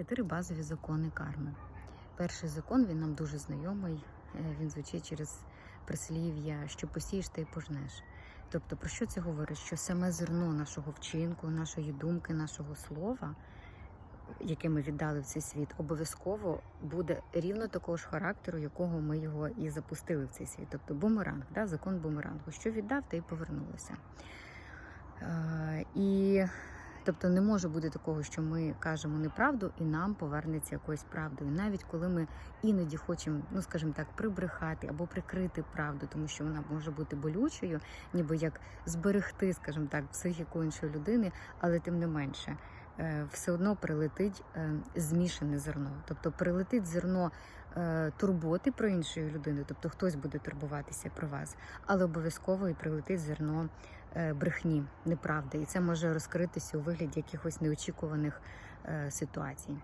Чотири базові закони карми. Перший закон він нам дуже знайомий. е, Він звучить через прислів'я, що посієш, ти й пожнеш. Тобто, про що це говорить? Що саме зерно нашого вчинку, нашої думки, нашого слова, яке ми віддали в цей світ, обов'язково буде рівно такого ж характеру, якого ми його і запустили в цей світ. Тобто бумеранг, да? закон бумерангу. Що віддав, те й повернулося. Е, і Тобто не може бути такого, що ми кажемо неправду і нам повернеться якоюсь правдою. Навіть коли ми іноді хочемо, ну скажімо так, прибрехати або прикрити правду, тому що вона може бути болючою, ніби як зберегти, скажімо так, психіку іншої людини, але тим не менше. е, Все одно прилетить е, змішане зерно, тобто прилетить зерно турботи про іншої людини, тобто хтось буде турбуватися про вас, але обов'язково і прилетить зерно е, брехні, неправди, і це може розкритися у вигляді якихось неочікуваних е, ситуацій.